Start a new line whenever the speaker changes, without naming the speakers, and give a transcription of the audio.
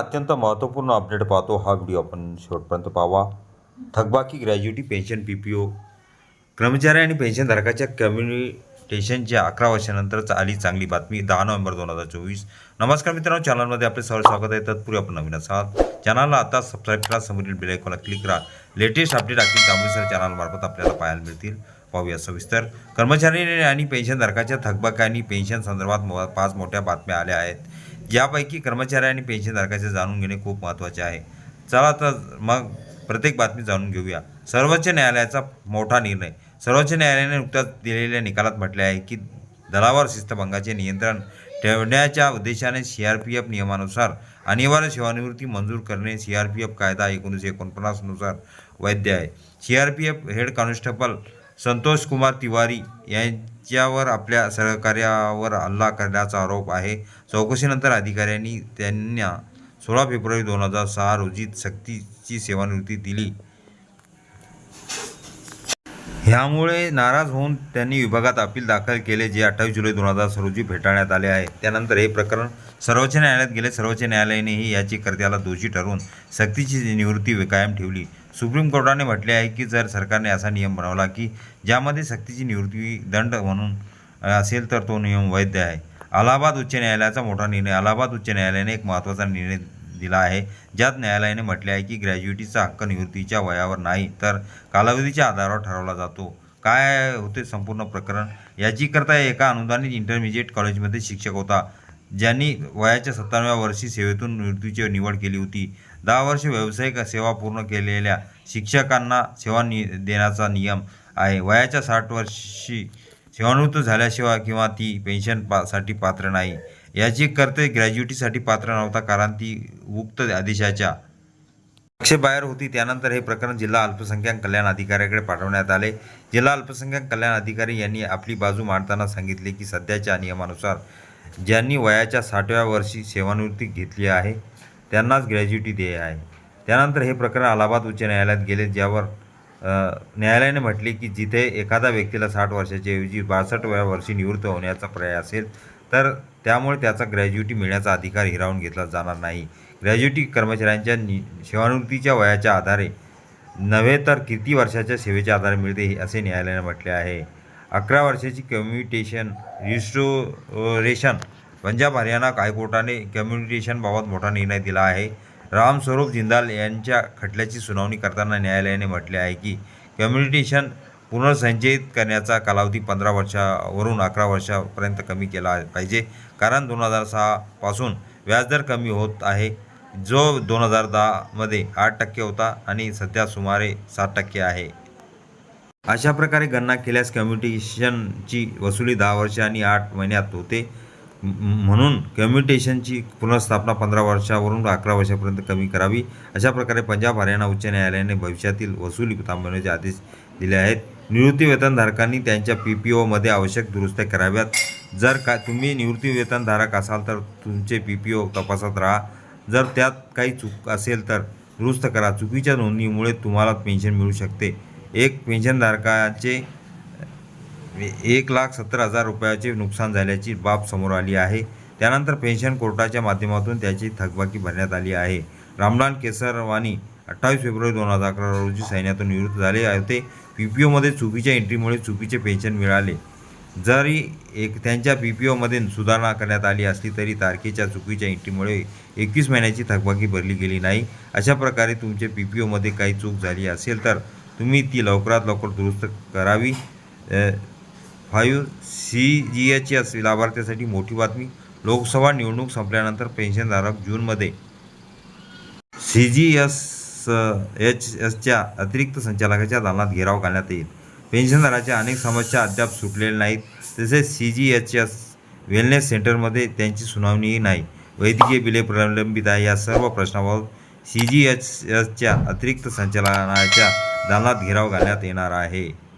अत्यंत महत्त्वपूर्ण अपडेट पाहतो हा व्हिडिओ आपण शेवटपर्यंत पाहावा. थकबाकी gratuity pension P P O कर्मचारी आणि पेन्शनधारकाच्या कम्युनिटेशनच्या अकरा वर्षानंतरच आली चांगली बातमी. दहा नोव्हेंबर दोन हजार चोवीस. नमस्कार मित्रांनो चॅनलमध्ये आपले सर्व स्वागत आहे. तत्पूर्वी आपण नवीन असाल. चॅनलला आता सबस्क्राईब करा समोरील बेल आयकॉनला क्लिक करा. लेटेस्ट अपडेट असतील त्यामुळे चॅनलमार्फत आपल्याला पाहायला मिळतील. पाहूया सविस्तर. कर्मचारी आणि पेन्शनधारकाच्या थकबाकी आणि पेन्शन संदर्भात मो- पाच मोठ्या बातम्या आल्या आहेत. यापैकी कर्मचारी आणि पेन्शनधारकाचे जाणून घेणे खूप महत्त्वाचे आहे. चला तर मग प्रत्येक बातमी जाणून घेऊया. सर्वोच्च न्यायालयाचा मोठा निर्णय. सर्वोच्च न्यायालयाने नुकत्याच दिलेल्या निकालात म्हटले आहे की दलावर शिस्तभंगाचे नियंत्रण ठेवण्याच्या उद्देशाने सी आर पी एफ नियमानुसार अनिवार्य सेवानिवृत्ती मंजूर करणे सी आर पी एफ कायदा एकोणीसशे एकोणपन्नासनुसार वैध आहे. C R P F head constable Santosh Kumar Tiwari यांच्यावर आपल्या सहकार्यावर हल्ला करण्याचा आरोप आहे. चौकशीनंतर अधिकाऱ्यांनी त्यांना सोळा फेब्रुवारी दोन हजार सहा रोजी सक्तीची सेवानिवृत्ती दिली. ह्यामुळे नाराज होऊन त्यांनी विभागात अपील दाखल केले जे अठ्ठावीस जुलै दोन हजार रोजी फेटाळण्यात आले आहे. त्यानंतर हे प्रकरण सर्वोच्च न्यायालयात गेले. सर्वोच्च न्यायालयानेही याचिकर्त्याला दोषी ठरवून सक्तीची निवृत्ती कायम ठेवली. सुप्रीम कोर्टाने म्हटले आहे की जर सरकारने असा नियम बनवला की ज्यामध्ये सक्तीची निवृत्ती दंड म्हणून असेल तर तो नियम वैध आहे. अलाहाबाद उच्च न्यायालयाचा मोठा निर्णय अलाहाबाद उच्च न्यायालयाने एक महत्त्वाचा निर्णय दिला आहे ज्यात न्यायालयाने म्हटले आहे की ग्रॅज्युएटीचा हक्क निवृत्तीच्या वयावर नाही तर कालावधीच्या आधारावर ठरवला जातो. काय होते संपूर्ण प्रकरण? याचीकरता एका अनुदानित इंटरमिजिएट कॉलेजमध्ये शिक्षक होता. ज्यांनी वयाच्या सत्तावन्या वर्षी सेवेतून निवृत्तीची निवड केली होती. दहा वर्ष व्यावसायिक सेवा पूर्ण केलेल्या शिक्षकांना सेवा नि देण्याचा नियम आहे. वयाच्या साठ वर्षी सेवानिवृत्त झाल्याशिवाय किंवा ती पेन्शन पा साठी पात्र नाही. याची कर्ते ग्रॅज्युएटीसाठी पात्र नव्हता कारण ती उक्त आदेशाच्या बाहेर होती. त्यानंतर हे प्रकरण जिल्हा अल्पसंख्याक कल्याण अधिकाऱ्याकडे पाठवण्यात आले. जिल्हा अल्पसंख्याक कल्याण अधिकारी यांनी आपली बाजू मांडताना सांगितले की सध्याच्या नियमानुसार ज्यांनी वयाच्या साठव्या वर्षी सेवानिवृत्ती घेतली आहे त्यांनाच ग्रॅज्युटी देय आहे. त्यानंतर हे प्रकरण अलाहाबाद उच्च न्यायालयात गेले ज्यावर न्यायालयाने म्हटले की जिथे एखाद्या व्यक्तीला साठ वर्षाच्या ऐवजी बासष्टव्या वर्षी निवृत्त होण्याचा पर्याय असेल तर त्यामुळे त्याचा ग्रॅज्युटी मिळण्याचा अधिकार हिरावून घेतला जाणार नाही. ग्रॅज्युटी कर्मचाऱ्यांच्या नि सेवानिवृत्तीच्या वयाच्या आधारे नव्हे तर किती वर्षाच्या सेवेच्या आधारे मिळते हे असे न्यायालयाने म्हटले आहे. अकरा वर्षाची कम्युनिटेशन रिस्टोरेशन पंजाब हरियाणा हायकोर्टाने कम्युनिटेशनबाबत मोठा निर्णय दिला आहे. रामस्वरूप जिंदाल यांच्या खटल्याची सुनावणी करताना न्यायालयाने म्हटले आहे की कम्युनिटेशन पुनर्संचयित करण्याचा कालावधी पंधरा वर्षावरून अकरा वर्षापर्यंत कमी केला पाहिजे. कारण दोन हजार सहापासून व्याजदर कमी होत आहे. जो दोन हजार दहामध्ये आठ टक्के होता आणि सध्या सुमारे सात टक्के आहे. अशा प्रकारे गणना केल्यास कम्युटेशनची वसुली दहा वर्ष आणि आठ महिन्यात होते. म्हणून कम्युटेशनची पुनर्स्थापना पंधरा वर्षावरून अकरा वर्षापर्यंत कमी करावी. अशा प्रकारे पंजाब हरियाणा उच्च न्यायालयाने भविष्यातील वसुली थांबवण्याचे आदेश दिले आहेत. निवृत्ती वेतनधारकांनी त्यांच्या पी पी ओमध्ये आवश्यक दुरुस्त्या कराव्यात. जर का तुम्ही निवृत्ती वेतनधारक असाल तर तुमचे पी पी ओ तपासत राहा. जर त्यात काही चूक असेल तर दुरुस्त करा. चुकीच्या नोंदणीमुळे तुम्हाला पेन्शन मिळू शकते. एक पेन्शनधारकाचे एक लाख सत्तर हजार रुपयाचे नुकसान झाल्याची बाब समोर आली आहे. त्यानंतर पेन्शन कोर्टाच्या माध्यमातून त्याची थकबाकी भरण्यात आली आहे. रामलाल केसरवानी अठ्ठावीस फेब्रुवारी दोन हजार अकरा रोजी सैन्यातून निवृत्त झाले होते. पी पी ओमध्ये चुकीच्या एंट्रीमुळे चुकीचे पेन्शन मिळाले. जरी एक त्यांच्या पी पी ओमध्ये सुधारणा करण्यात आली असली तरी तारखेच्या चुकीच्या एंट्रीमुळे एकवीस महिन्याची थकबाकी भरली गेली नाही. अशा प्रकारे तुमचे पी पी ओमध्ये काही चूक झाली असेल तर तुम्ही ती लवकरात लवकर दुरुस्त करावी. Five C G H S लाभार्थ्यासाठी मोठी बातमी. लोकसभा निवडणूक संपल्यानंतर पेन्शनधारक जूनमध्ये सी जी एस एच एसच्या अतिरिक्त संचालकाच्या दालनात घेराव घालण्यात येईल. पेन्शनधाराच्या अनेक समस्या अद्याप सुटलेल्या नाहीत. तसेच C G H S wellness सेंटरमध्ये त्यांची सुनावणीही नाही. वैद्यकीय बिले प्रलंबित आहे. या सर्व प्रश्नाबाबत सी जी एच एसच्या अतिरिक्त संचालनाच्या दालनात घेराव घालण्यात येणार आहे.